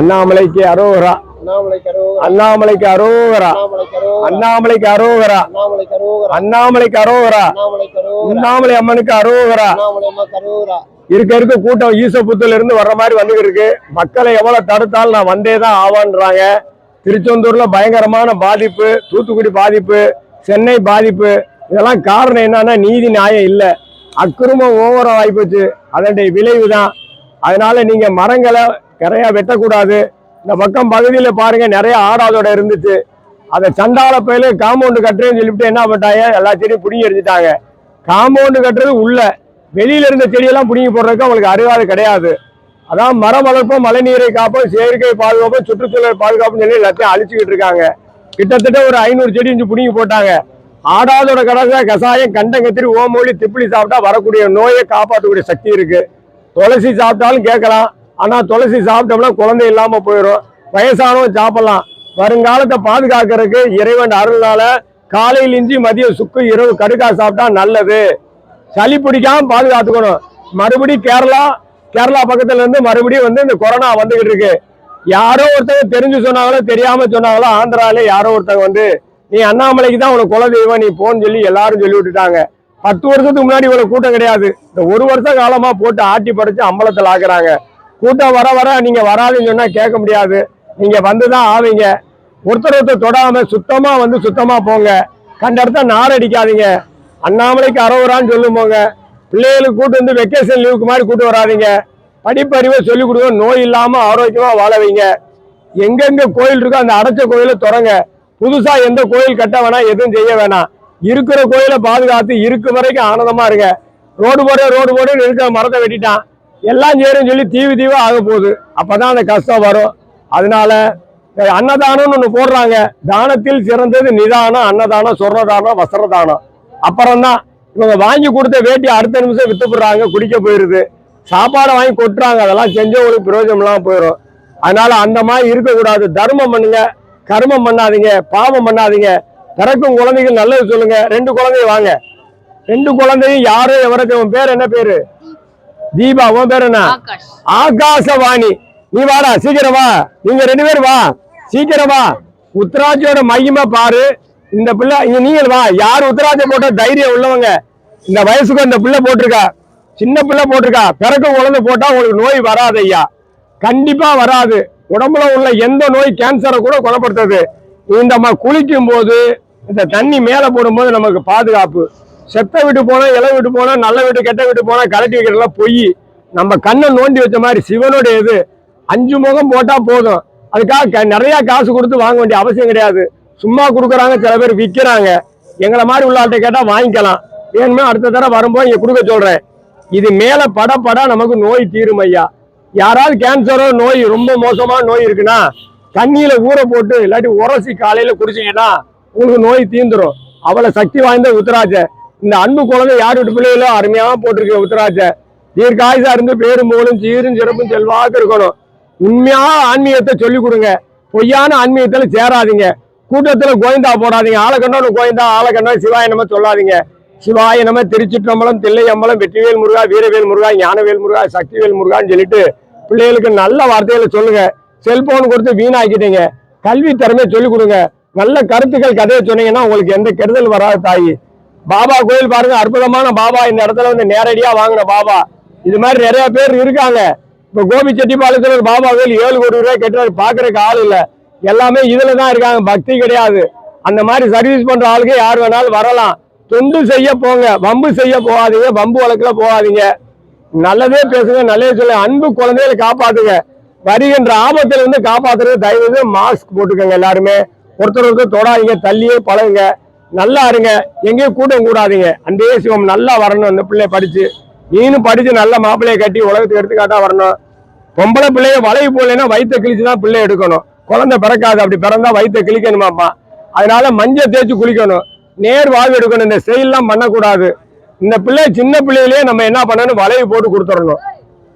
அண்ணாமலைக்கு அரோகரா. அண்ணாமலைக்கு அரோகரா. அண்ணாமலைக்கு அரோகரா. அண்ணாமலைக்கு அரோகரா. அண்ணாமலை அம்மனுக்கு அரோகரா. இருக்க இருக்க. கூட்டம் ஈசப்புத்துல இருந்து வர்ற மாதிரி வந்துகிட்டு இருக்கு. மக்களை எவ்வளவு தடுத்தாலும் நான் வந்தே தான் ஆவான்றாங்க. திருச்செந்தூர்ல பயங்கரமான பாதிப்பு தூத்துக்குடி பாதிப்பு சென்னை பாதிப்பு. இதெல்லாம் காரணம் என்னன்னா நீதி நியாயம் இல்லை. அக்கிரமம் ஓவரம் ஆயிப்போச்சு அதனுடைய விளைவு தான் அதனால நீங்க மரங்களை நிறையா வெட்டக்கூடாது. இந்த பக்கம் பகுதியில் பாருங்க நிறைய ஆடாதோட இருந்துச்சு. அதை சண்டால பயில காம்பவுண்டு கட்டுறேன்னு சொல்லிவிட்டு என்ன பண்ணிட்டாங்க? எல்லா செடியும் பிடிங்கி எரிஞ்சிட்டாங்க காம்பவுண்டு கட்டுறது உள்ள. வெளியில இருந்த செடியெல்லாம் பிடுங்கி போடுறதுக்கு அவங்களுக்கு அறிவாது கிடையாது. அதான் மரம் வளர்ப்போம் மழைநீரை காப்போம் செயற்கை பாதுகாப்போம் சுற்றுச்சூழல் பாதுகாப்புன்னு சொல்லி எல்லாத்தையும் அழிச்சுக்கிட்டு இருக்காங்க. கிட்டத்தட்ட ஒரு ஐநூறு செடி இஞ்சி பிடுங்கி போட்டாங்க. ஆடாதோட கடைசியா கசாயம் கண்டங்கத்திரி ஓமொழி திப்பிலி சாப்பிட்டா வரக்கூடிய நோயை காப்பாற்றக்கூடிய சக்தி இருக்கு. துளசி சாப்பிட்டாலும் கேட்கலாம். ஆனால் துளசி சாப்பிட்டோம்னா குழந்தை இல்லாமல் போயிடும் வயசானவங்க சாப்பிடலாம். வருங்காலத்தை பாதுகாக்கிறதுக்கு இறைவன் அருள்னால காலையில் இஞ்சி மதியம் சுக்கு இரவு கடுக்கா சாப்பிட்டா நல்லது. சளி பிடிக்காம பாதுகாத்துக்கணும். மறுபடியும் கேரளா கேரளா பக்கத்துல இருந்து மறுபடியும் வந்து இந்த கொரோனா வந்துகிட்டு இருக்கு. யாரோ ஒருத்தங்க தெரிஞ்சு சொன்னாங்களோ தெரியாம சொன்னாங்களோ ஆந்திரால யாரோ ஒருத்தங்க வந்து நீ அண்ணாமலைக்கு தான் உனக்கு குலதெய்வம் நீ போன்னு சொல்லி எல்லாரும் சொல்லி விட்டுட்டாங்க. பத்து வருஷத்துக்கு முன்னாடி இவ்வளவு கூட்டம் கிடையாது. இந்த ஒரு வருஷ காலமா போட்டு ஆட்டி படைச்சு அம்பலத்தில் ஆக்குறாங்க. கூட்டம் வர வர நீங்க வராதுன்னு சொன்னா கேட்க முடியாது. நீங்க வந்துதான் ஆவீங்க. ஒருத்தர் ஒருத்தர் தொடாம சுத்தமா வந்து சுத்தமா போங்க. கண்ட இடத்த நாரடிக்காதீங்க அண்ணாமலைக்கு அறவுறான்னு சொல்லும் போங்க. பிள்ளைகளுக்கு கூட்டு வந்து வெக்கேஷன் லீவுக்கு மாதிரி கூட்டு வராதிங்க. படிப்பறிவை சொல்லிக் கொடுங்க. நோய் இல்லாம ஆரோக்கியமா வாழ வைங்க. எங்கெங்க கோயில் இருக்கோ அந்த அடைச்ச கோயிலை தொடங்க புதுசா எந்த கோயில் கட்ட வேணாம் எதுவும் செய்ய வேணாம் இருக்கிற கோயிலை பாதுகாத்து இருக்கு வரைக்கும் ஆனந்தமா இருங்க. ரோடு போட ரோடு போட இருக்கிற மரத்தை வெட்டிட்டான். எல்லாம் சேரும் சொல்லி தீவு தீவா ஆக போகுது. அப்பதான் அந்த கஷ்டம் வரும். அதனால அன்னதானம்னு ஒன்று போடுறாங்க. தானத்தில் சிறந்தது நிதானம் அன்னதானம் சொர்ணதானம் வஸ்திரதானம். அப்புறம்தான் இவங்க வாங்கி கொடுத்த வேட்டி அடுத்த நிமிஷம் வித்துப்படுறாங்க குடிக்க போயிருது. சாப்பாடை வாங்கி கொட்டுறாங்க. அதெல்லாம் செஞ்சவங்களுக்கு பிரயோஜனம்லாம் போயிடும் அதனால அந்த மாதிரி இருக்கக்கூடாது. தர்மம் பண்ணுங்க. கர்மம் பண்ணாதீங்க. பாவம் பண்ணாதீங்க. பிறக்கும் குழந்தைகள் நல்லது சொல்லுங்க. ரெண்டு குழந்தைய வாங்க. ரெண்டு குழந்தையும் யாரு எவரது உன் பேர் என்ன பேரு? தீபா உன் பேர் என்ன? ஆகாசவாணி நீ வாடா சீக்கிரம் வா. நீங்க ரெண்டு பேரும் வா. சீக்கிரம் வா. உத்தராட்சியோட மகிமை பாரு. இந்த பிள்ளை இங்க நீங்க வா. யார் உத்தராட்சி போட்ட தைரியம் உள்ளவங்க? இந்த வயசுக்கு அந்த பிள்ளை போட்டிருக்கா. சின்ன பிள்ளை போட்டிருக்கா. பிறக்க குழந்தை போட்டா உங்களுக்கு நோய் வராது ஐயா. கண்டிப்பா வராது. உடம்புல உள்ள எந்த நோய் கேன்சரை கூட குணப்படுத்துது. இந்த குளிக்கும் போது இந்த தண்ணி மேல போடும்போது நமக்கு பாதுகாப்பு. செத்த வீட்டு போனால் இலை வீட்டு போனால் நல்ல வீட்டு கெட்ட வீட்டு போனால் கலட்டி வைக்கிறதெல்லாம் பொய். நம்ம கண்ணை நோண்டி வச்ச மாதிரி சிவனுடைய இது. அஞ்சு முகம் போட்டால் போதும். அதுக்காக க- காசு கொடுத்து வாங்க வேண்டிய அவசியம் கிடையாது. சும்மா கொடுக்குறாங்க சில பேர் விற்கிறாங்க எங்களை மாதிரி உள்ள ஆள்கிட்ட வாங்கிக்கலாம். வேணுமே அடுத்த தடவை வரும்போது இங்கே கொடுக்க சொல்கிறேன் இது மேலே பட பட நமக்கு நோய் தீரும் ஐயா. யாராவது கேன்சரோ நோய் ரொம்ப மோசமான நோய் இருக்குன்னா தண்ணியில் ஊற போட்டு இல்லாட்டி உரசி காலையில் குடிச்சிங்கன்னா உங்களுக்கு நோய் தீந்துடும் அவ்வளோ சக்தி வாய்ந்த உத்தராஜ இந்த அன்பு குழந்தை யார் விட்டு பிள்ளைகளோ அருமையாக போட்டிருக்கு உத்தராஜ. தீர்க்காயுசா இருந்து பேரும் போலும் சீரும் சிறப்பும் செல்வாக்கு இருக்கணும். உண்மையான ஆன்மீகத்தை சொல்லி கொடுங்க. பொய்யான ஆன்மீகத்துல சேராதீங்க. கூட்டத்துல கோயந்தா போடாதீங்க. ஆளை கண்டோன்னு கோயந்தா ஆளை கண்டோ சிவாய நம்ம சொல்லாதீங்க. சிவாய நம்ம திருச்சிற்றம்பலம் தில்லையம்பலம் வெற்றிவேல் முருகா வீரவேல் முருகா ஞானவேல் முருகா சக்திவேல் முருகான்னு சொல்லிட்டு பிள்ளைகளுக்கு நல்ல வார்த்தைகளை சொல்லுங்க. செல்போன் கொடுத்து வீணாக்கிட்டீங்க. கல்வி திறமையை சொல்லிக் கொடுங்க. நல்ல கருத்துக்கள் கதையை சொன்னீங்கன்னா உங்களுக்கு எந்த கெடுதல் வராது தாயி. பாபா கோயில் பாருங்க அற்புதமான பாபா. இந்த இடத்துல வந்து நேரடியா வாங்கின பாபா. இது மாதிரி நிறைய பேர் இருக்காங்க. இப்ப கோபி செட்டிப்பாளையத்துல ஒரு பாபா கோயில் ஏழு கோடி ரூபாய் கட்டுறாரு. பாக்குறதுக்கு ஆள் இல்ல. எல்லாமே இதுல தான் இருக்காங்க. பக்தி கிடையாது. அந்த மாதிரி சர்வீஸ் பண்ற ஆளுக்கு யார் வேணாலும் வரலாம். தொண்டு செய்ய போங்க. வம்பு செய்ய போகாதீங்க. வம்பு வழக்குல போகாதீங்க. நல்லதே பேசுங்க நல்லதே சொல்லுங்க. அன்பு குழந்தைகளை காப்பாத்துங்க. வருகின்ற ஆபத்துல இருந்து காப்பாத்துறது தயவு செய்து மாஸ்க் போட்டுக்கோங்க எல்லாருமே. ஒருத்தர் ஒருத்தர் தொடாதீங்க தள்ளியே பழகுங்க. நல்லா இருங்க. எங்கேயும் கூட்டம் கூடாதீங்க. அந்தே சிவம் நல்லா வரணும். அந்த பிள்ளை படிச்சு நீனும் படிச்சு நல்ல மாப்பிள்ளையை கட்டி உலகத்துக்கு எடுத்துக்காட்டா வரணும். பொம்பளை பிள்ளைய வளைவு போடலைன்னா வயிற்ற கிழிச்சு தான் பிள்ளை எடுக்கணும். குழந்தை பிறக்காது. அப்படி பிறந்தா வயிற்ற கிழிக்கணுமாப்பா. அதனால மஞ்சள் தேய்ச்சி குளிக்கணும். நேர் வாழ்வு எடுக்கணும். இந்த செயல்லாம் பண்ணக்கூடாது. இந்த பிள்ளை சின்ன பிள்ளையிலேயே நம்ம என்ன பண்ணணும்? வளைவு போட்டு கொடுத்துடணும்.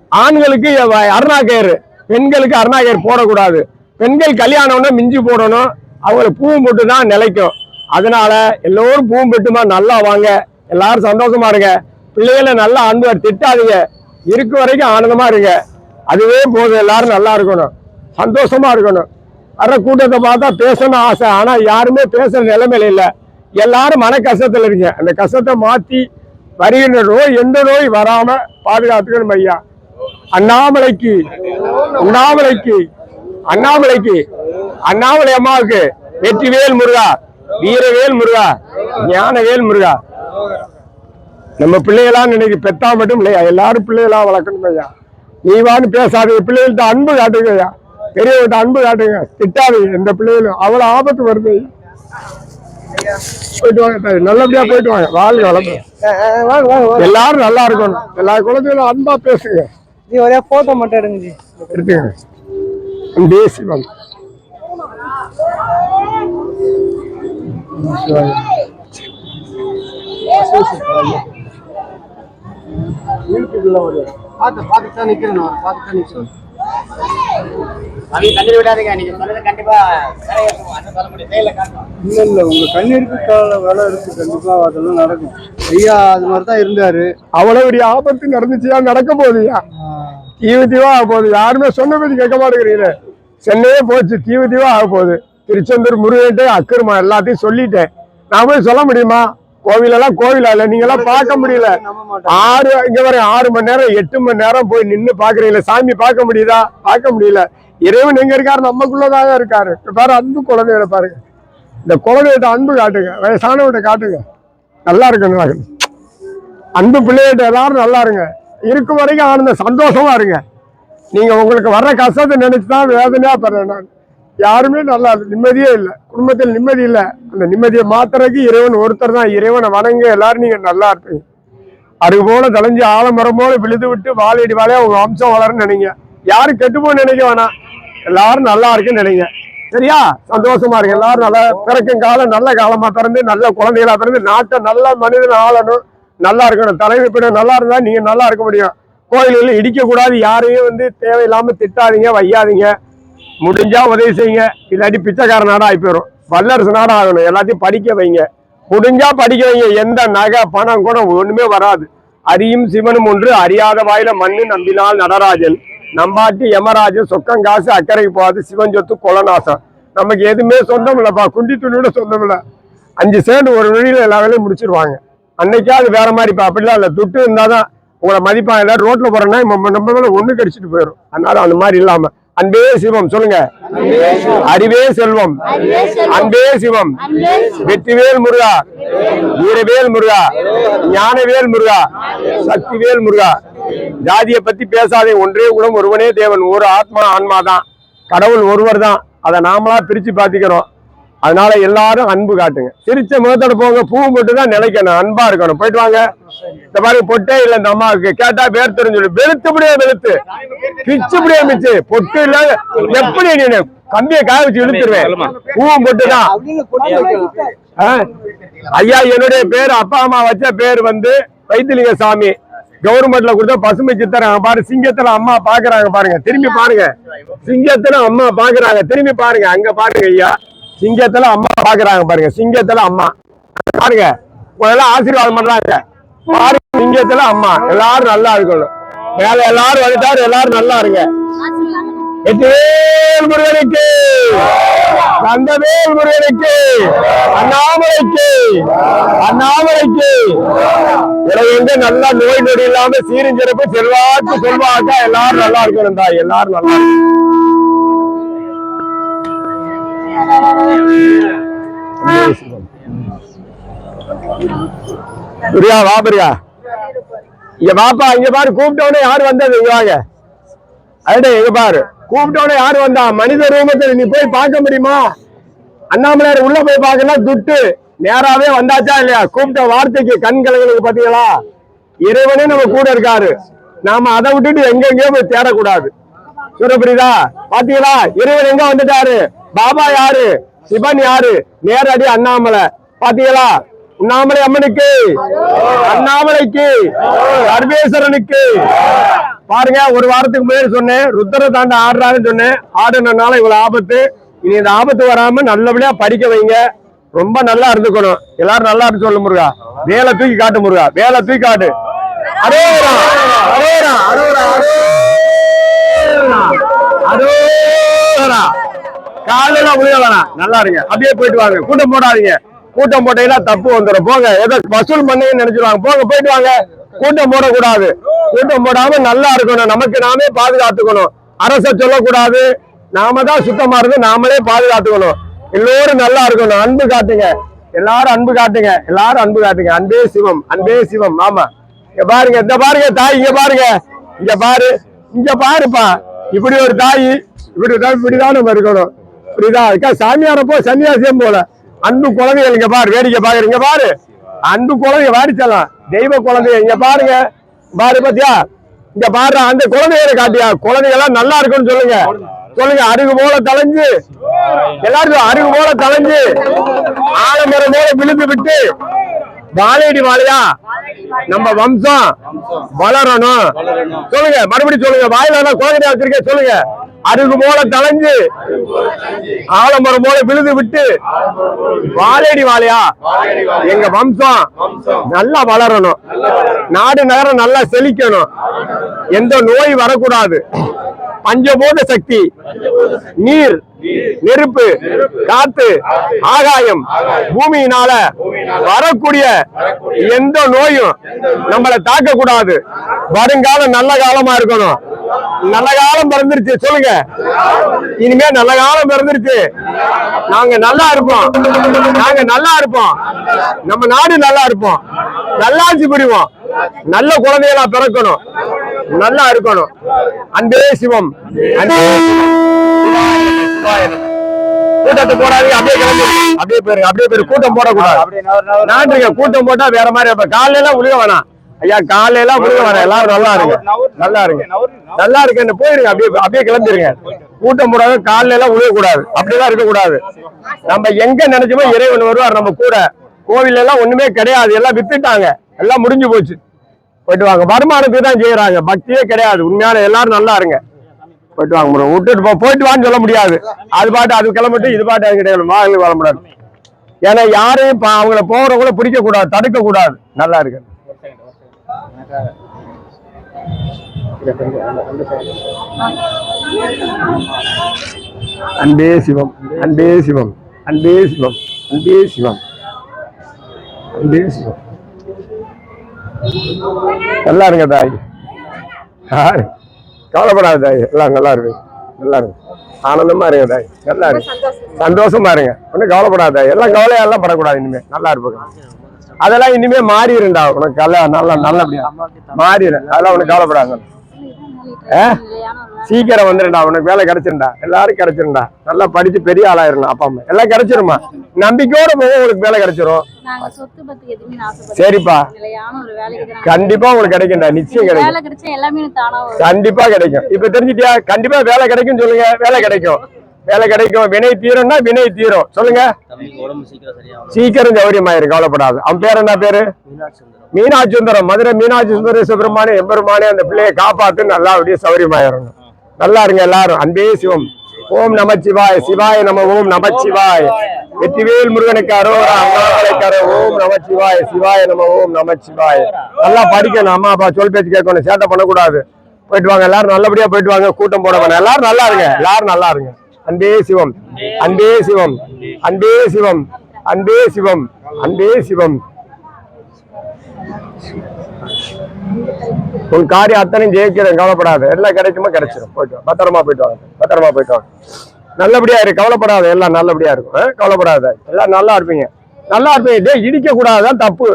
ஆண்களுக்கு வ- அருணா கயிறு பெண்களுக்கு அருணா கயிறு போடக்கூடாது. பெண்கள் கல்யாணம்னா மிஞ்சி போடணும். அவங்களுக்கு பூவும் போட்டு தான் நிலைக்கும். அதனால எல்லோரும் பூவும் பெட்டுமா நல்லா வாங்க. எல்லாரும் சந்தோஷமா இருங்க. பிள்ளைகளை நல்லா அன்பு திட்டாதீங்க. இருக்க வரைக்கும் ஆனந்தமா இருங்க. அதுவே போதும். எல்லாரும் நல்லா இருக்கணும். சந்தோஷமா இருக்கணும். வர்ற கூட்டத்தை பார்த்தா பேசணும் ஆசை. ஆனா யாருமே பேசுற நிலைமையில இல்லை. எல்லாரும் மன கஷ்டத்துல இருக்கீங்க. அந்த கஷ்டத்தை மாத்தி வருகின்ற நோய் எந்த நோய் வராம பாதுகாத்துக்கணும் ஐயா. அண்ணாமலைக்கு அண்ணாமலைக்கு அண்ணாமலைக்கு அண்ணாமலை அம்மாவுக்கு வெற்றிவேல் முருகா. வீரவேல் முருகா ஞானவேல் முருகா. நம்ம பிள்ளைகளாம் இன்னைக்கு பெத்தா மட்டும் இல்லையா? எல்லாரும் பிள்ளைகளா வளர்க்கணும் ஐயா. நீ வான்னு பேசாதீங்க. பிள்ளைகள்கிட்ட அன்பு காட்டுங்க ஐயா. பெரியவர்கிட்ட அன்பு காட்டுங்க. திட்டாதீங்க. எந்த பிள்ளைகளும் அவ்வளவு ஆபத்து வருது. போயிட்டு வாங்க. நல்லபடியா போயிட்டு வாங்க. வாழ்க வாங்க எல்லாரும் நல்லா இருக்கணும். எல்லா குழந்தைகளும் அன்பா பேசுங்க. ஜி ஒரே போட்டோ மட்டும் எடுங்க ஜி. எடுத்துங்க அன்பே சிவம் பார்த்து பார்த்துட்டு தான் நிக்கிறேன் நான் பார்த்துட்டு தான் நிக்கிறேன் இல்ல இல்ல உங்க கண்ணீருக்கு கால வேலை இருக்கு கண்டிப்பா அதெல்லாம் நடக்கும் ஐயா அது மாதிரி தான் இருந்தாரு அவ்வளவு பெரிய ஆபத்து நடந்துச்சியா நடக்க போகுதுயா தீவு தீவா ஆக போகுது. யாருமே சொன்ன கேட்க மாட்டேங்கிறீங்களே. சென்னையே போச்சு தீவு தீவா ஆக போகுது. திருச்செந்தூர் முருகன்ட்டு அக்கருமா எல்லாத்தையும் சொல்லிட்டேன். நான் போய் சொல்ல முடியுமா? கோவிலெல்லாம் கோவிலா இல்ல நீங்க எல்லாம் பார்க்க முடியல. ஆறு இங்க வர ஆறு மணி நேரம் எட்டு மணி நேரம் போய் நின்னு பாக்குறீங்களா சாமி பார்க்க முடியுதா? பார்க்க முடியல. இறைவன் எங்க இருக்காரு? நமக்குள்ளதாக இருக்காரு. இப்ப பாரு அன்பு குழந்தைகளை பாருங்க. இந்த குழந்தைகிட்ட அன்பு காட்டுங்க. வயசானவர்கிட்ட காட்டுங்க. நல்லா இருக்கணும் அன்பு பிள்ளைகிட்ட எல்லாரும் நல்லா இருங்க. இருக்கும் வரைக்கும் ஆனந்த சந்தோஷமா இருங்க. நீங்க உங்களுக்கு வர்ற கஷ்டத்தை நினைச்சுதான் வேதனையா பெறேன் நான். யாருமே நல்லா நிம்மதியே இல்லை. குடும்பத்தில் நிம்மதி இல்லை. அந்த நிம்மதியை மாத்துறதுக்கு இறைவன் ஒருத்தர் தான். இறைவனை வணங்க எல்லாரும் நீங்க நல்லா இருப்பீங்க. அது போல தலைஞ்சு ஆலமரம் போல விழுது விட்டு வாழையடி வாழையா உங்க வம்சம் வளரும்னு நினைங்க. யாரும் கெட்டு போய் நினைக்க வேணாம். எல்லாரும் நல்லா இருக்குன்னு நினைங்க. சரியா? சந்தோஷமா இருக்கு எல்லாரும் நல்லா பிறக்கும் காலம் நல்ல காலமா பிறந்து நல்ல குழந்தைகளா பிறந்து நாட்டை நல்ல மனிதன் ஆளணும். நல்லா இருக்கணும். தலைவர் நல்லா இருந்தா நீங்க நல்லா இருக்க முடியும். கோயில்களில் இடிக்க கூடாது யாரையும் வந்து தேவையில்லாம திட்டாதீங்க வையாதீங்க. முடிஞ்சா உதவி செய்யுங்க. இல்லாட்டி பிச்சைக்கார நாடா ஆகி போயிடும் வல்லரசு நாடா ஆகணும். எல்லாத்தையும் படிக்க வைங்க. முடிஞ்சா படிக்க வைங்க. எந்த நகை பணம் கூட ஒண்ணுமே வராது. அரியும் சிவனும் ஒன்று. அறியாத வாயில மண்ணு நம்பினால் நடராஜன். நம்பாட்டி யமராஜன். சொக்கம் காசு அக்கறைக்கு போகாது. சிவன் சொத்து கொலநாசம். நமக்கு எதுவுமே சொந்தம் இல்லைப்பா. குண்டி துணியோட சொந்தம் இல்லை. அஞ்சு சேர்ந்து ஒரு வழியில எல்லா வேலையும் முடிச்சிருவாங்க. அன்னைக்காவது வேற மாதிரிப்பா அப்படிலாம் இல்லை. துட்டு இருந்தால் தான் உங்களை மதிப்பாங்க. இல்ல ரோட்டில் போறேன்னா நம்ம நம்ம மேலே ஒன்று கடிச்சிட்டு போயிடும் அதனால அந்த மாதிரி இல்லாமல் அன்பே சிவம் சொல்லுங்க. அறிவே செல்வம். அன்பே சிவம். வெற்றிவேல் முருகா. வீரவேல் முருகா. ஞானவேல் முருகா. சக்திவேல் முருகா. ஜாதியை பத்தி பேசாதே ஒன்றே குணம் ஒருவனே தேவன். ஒரு ஆத்மா ஆன்மா தான் கடவுள் ஒருவர் தான் அதை நாமளா பிரிச்சு பாத்திக்கிறோம் அதனால எல்லாரும் அன்பு காட்டுங்க. சிரிச்ச முகத்தோட போங்க பூ மட்டும் தான் நிலைக்கணும். அன்பா இருக்கணும். போயிட்டு வாங்க. இந்த மாதிரி பொட்டே இல்ல இந்த அம்மாவுக்கு. கேட்டா பேர் தெரிஞ்சு வெளுத்து முடியே வெளுத்து. பிச்சு முடியே மிச்சு. பொட்டு இல்ல எப்படி நீ கம்பியை காய வச்சு இழுத்துருவேன். பூவும் பொட்டு தான் ஐயா என்னுடைய பேர் அப்பா அம்மா வச்ச பேர் வந்து வைத்திலிங்க சாமி கவர்மெண்ட்ல கொடுத்த பசுமை சித்திரம் பாரு சிங்கத்துல அம்மா பாக்குறாங்க பாருங்க. திரும்பி பாருங்க. சிங்கத்துல அம்மா பாக்குறாங்க. திரும்பி பாருங்க. அங்க பாருங்க ஐயா. சிங்கத்துல அம்மா பாக்குறாங்க பாருங்க சிங்கத்துல அம்மா. பாருங்க எல்லாம் ஆசீர்வாதம் பண்றாங்க. பாருங்க சிங்கத்துல அம்மா. எல்லாரும் நல்லா இருக்கணும். மேல எல்லாரும் வந்துட்டாரு எல்லாரும் நல்லா இருங்க. வெற்றிவேல் முருகனுக்கு கந்தவேல் முருகனுக்கு அண்ணாமலைக்கு அண்ணாமலைக்கு. உலகெங்க நல்லா நோய் நொடி இல்லாம சீரஞ்சிறப்பு செல்வாக்கு செல்வாக்கா எல்லாரும் நல்லா இருக்கணும் தாய் எல்லாரும் நல்லா இருக்கணும். பிரியா வா பிரியா. இங்க வாப்பா இங்க பாரு கூப்பிட்டவனே யாரு வந்தது? இங்க வாங்க. அடே இங்க பாரு. கூப்பிட்டவனே யாரு வந்தா? மனித ரூபத்தில் நீ போய் பார்க்க முடியுமா? அண்ணாமலையார் உள்ள போய் பார்க்கலாம் துட்டு. நேராவே வந்தாச்சா இல்லையா? கூப்பிட்ட வார்த்தைக்கு கண் கலங்களுக்கு பாத்தீங்களா? இறைவனே நம்ம கூட இருக்காரு. நாம அதை விட்டுட்டு எங்கெங்கயோ போய் தேடக்கூடாது. சொல்ல பாத்தீங்களா? இறைவன் எங்க வந்துட்டாரு? பாபா யாரு? சிவன் யாரு? நேரடி அண்ணாமலை. பாத்தீங்களா? அண்ணாமலை அம்மனுக்கு. அண்ணாமலைக்கு. சர்வேஸ்வரனுக்கு. பாருங்க ஒரு வாரத்துக்கு முன்னாடி சொன்னேன். ருத்ர தாண்ட ஆடுறாங்கன்னு சொன்னேன். ஆடுனதுனால இவ்வளவு ஆபத்து. இனி இந்த ஆபத்து வராம நல்லபடியா படிக்க வைங்க. ரொம்ப நல்லா இருந்துக்கணும். எல்லாரும் நல்லா இருந்து சொல்லு முருகா. வேலை தூக்கி காட்டு முருகா. வேலை தூக்கி காட்டு. அரோரா அரோரா அரோரா அரோரா. அரோரா. காலையில விழுக வேணாம். நல்லா இருங்க. அப்படியே போயிட்டு வாங்க. கூட்டம் போடாதீங்க. கூட்டம் போட்டீங்கன்னா தப்பு வந்துடும் போங்க. ஏதோ வசூல் பண்ணீங்கன்னு நினைச்சிருவாங்க. போங்க போயிட்டு வாங்க. கூட்டம் போடக்கூடாது. கூட்டம் போடாம நல்லா இருக்கணும். நமக்கு நாமே பாதுகாத்துக்கணும். அரச சொல்லக்கூடாது. நாம தான் சுத்தமா இருந்து நாமளே பாதுகாத்துக்கணும். எல்லோரும் நல்லா இருக்கணும். அன்பு காட்டுங்க. எல்லாரும் அன்பு காட்டுங்க. எல்லாரும் அன்பு காட்டுங்க. அன்பே சிவம். அன்பே சிவம். ஆமா. இங்க பாருங்க. இந்த பாருங்க தாய். இங்க பாருங்க. இங்க பாரு. இங்க பாருப்பா. இப்படி ஒரு தாய். இப்படி இப்படிதான் நம்ம இருக்கணும். இப்படிதான் இருக்கா சாமியாரப்போ சன்னியாசியம் போல. அன்பு குழந்தைகள் இங்க பாரு வேடிக்கை பாக்குறீங்க பாரு. அன்பு குழந்தைங்க வாடிச்சலாம் தெய்வ குழந்தைய இங்க பாருங்க. பாரு பாத்தியா? இங்க பாரு அந்த குழந்தைகளை காட்டியா? குழந்தைங்க எல்லாம் நல்லா இருக்கும்னு சொல்லுங்க. சொல்லுங்க அருகு போல தலைஞ்சு எல்லாரும் அருகு போல தலைஞ்சு ஆலமரம் போல விழுந்து விட்டு. வாழையடி வாழையா? நம்ம வம்சம். வளரணும். சொல்லுங்க மறுபடியும் சொல்லுங்க. வாயில குழந்தை வச்சிருக்க சொல்லுங்க. அருகு போல தலைஞ்சு ஆலமரம் போல விழுது விட்டு வாழையடி வாழையா எங்க வம்சம் நல்லா வளரணும். நாடு நகரம் நல்லா செழிக்கணும். எந்த நோய் வரக்கூடாது. பஞ்சபோத சக்தி நீர் நெருப்பு காத்து ஆகாயம் பூமியினால வரக்கூடிய எந்த நோயும் நம்மளை தாக்க கூடாது வருங்காலம் நல்ல காலமா இருக்கணும். நல்ல காலம் பிறந்துருச்சு சொல்லுங்க. இனிமே நல்ல காலம் பிறந்துருச்சு. நாங்க நல்லா இருப்போம். நாங்க நல்லா இருப்போம். நம்ம நாடு நல்லா இருப்போம். நல்லாட்சி புரிவோம். நல்ல குழந்தைகளா பிறக்கணும். நல்லா இருக்கணும். அன்பே சிவம். கூட்டத்தை போடாதீங்க அப்படியே கிளம்பி. அப்படியே போயிருங்க அப்படியே போயிரு கூட்டம் போடக்கூடாது. அப்படியே கூட்டம் போட்டா வேற மாதிரி காலையில எல்லாம் உழுக வேணாம். ஐயா காலையில எல்லாம் உழுக வேணாம் எல்லாரும் நல்லா இருங்க. நல்லா இருங்க. நல்லா இருக்கு போயிருங்க. அப்படியே அப்படியே கிளம்பிருங்க. கூட்டம் போடாத காலையில எல்லாம் உழுக கூடாது அப்படிலாம் இருக்க கூடாது நம்ம எங்க நினைச்சோமோ இறைவன் வருவார் நம்ம கூட. கோவில் எல்லாம் ஒண்ணுமே கிடையாது. எல்லாம் வித்துட்டாங்க. எல்லாம் முடிஞ்சு போச்சு. போயிட்டு வாங்க. வருமானத்துக்கு தான் செய்யறாங்க. பக்தியே கிடையாது. உண்மையான எல்லாரும் நல்லா இருங்க. போயிட்டு வாங்க முடியும் விட்டுட்டு போயிட்டு வான்னு சொல்ல முடியாது. அது பாட்டு அது கிளம்பிட்டு இது பாட்டு அது கிடையாது. வாங்க வர முடியாது ஏன்னா யாரையும் அவங்கள போறவங்கள பிடிக்க கூடாது தடுக்க கூடாது நல்லா இருக்கு அன்பே சிவம் அன்பே சிவம் அன்பே சிவம் அன்பே சிவம் அன்பே சிவம். நல்லா இருங்க தாய். கவலைப்படாத தாய். எல்லாம் நல்லா இருக்கு. நல்லா இருக்கு. ஆனந்தமா இருங்க தாய். நல்லா இருக்கு. சந்தோஷமா. இருங்க. ஒன்றும் கவலைப்படாத தாய். எல்லாம் கவலையெல்லாம் படக்கூடாது இனிமே. நல்லா இருப்பாங்க. அதெல்லாம் இனிமே மாறிடும்டா. உனக்கு எல்லாம் நல்லா நல்லபடியா. மாறிடும் அதெல்லாம் உனக்கு கவலைப்படாங்க? சீக்கிரம் வந்துடும்டா. உனக்கு வேலை கிடைச்சிருண்டா எல்லாரும் கிடைச்சிருண்டா நல்லா படிச்சு பெரிய ஆளாயிரணும் அப்பா அம்மா. எல்லாம் கிடைச்சிருமா? நம்பிக்கையோட போக உங்களுக்கு வேலை கிடைச்சிரும். சரிப்பா. கண்டிப்பா உங்களுக்கு கிடைக்கும்டா. நிச்சயம் கிடைக்கும். கண்டிப்பா கிடைக்கும். இப்ப தெரிஞ்சுட்டியா? கண்டிப்பா வேலை கிடைக்கும் சொல்லுங்க. வேலை கிடைக்கும். வேலை கிடைக்கும். வினை தீரும்னா வினை தீரும். சொல்லுங்க. சீக்கிரம் சௌரியமாயிரும் கவலைப்படாது. அவன் பேர் என்ன பேரு? மீனாட்சி சுந்தரம் மதுரை மீனாட்சி சுந்தர சுப்பிரமணிய எம்பெருமானே அந்த பிள்ளையை காப்பாத்து நல்லா அப்படியே சௌரியமாயிரும் நல்லா இருங்க எல்லாரும். அன்பே சிவம். ஓம் நமச்சிவாய். சிவாய நம ஓம் நமச்சிவாய். வெற்றிவேல் முருகனுக்கு அரோரா. ஓம் நமச்சிவாய். சிவாய நம ஓம் நமச்சிவாய். நல்லா படிக்கணும். அம்மா அப்பா சொல் பேச்சு கேட்கணும். சேட்டை பண்ணக்கூடாது. போயிட்டு வாங்க. எல்லாரும் நல்லபடியா போயிட்டு வாங்க. கூட்டம் போட வேணாம் எல்லாரும் நல்லா இருங்க. எல்லாரும் நல்லா இருங்க. அன்பே சிவம் அன்பே சிவம் அன்பே சிவம் அன்பே சிவம் அன்பே சிவம். உன் காரியம் அத்தனையும் ஜெயிக்கிறேன் கவலைப்படாத. எல்லாம் கிடைக்குமா? கிடைச்சிடும் போயிட்டு பத்திரமா போயிட்டு வாங்க. பத்திரமா போயிட்டு வாங்க. நல்லபடியா இருக்கு கவலைப்படாத. எல்லாம் நல்லபடியா இருக்கும். கவலைப்படாத. எல்லாம் நல்லா இருப்பீங்க. நல்லா இருப்பீங்க. டே இடிக்க கூடாதுதான் தப்பு.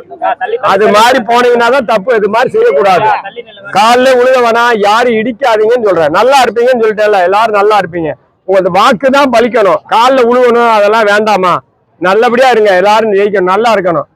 அது மாதிரி போனீங்கன்னா தான் தப்பு. இது மாதிரி செய்யக்கூடாது. காலைல உழுக வேணாம். யாரும் இடிக்காதீங்கன்னு சொல்றேன். நல்லா இருப்பீங்கன்னு சொல்லிட்டேன்ல. எல்லாரும் நல்லா இருப்பீங்க. உங்க வாக்கு தான் பலிக்கணும். காலில் உழுவணும் அதெல்லாம் வேண்டாமா? நல்லபடியா இருங்க. எல்லாரும் ஜெயிக்கணும். நல்லா இருக்கணும்.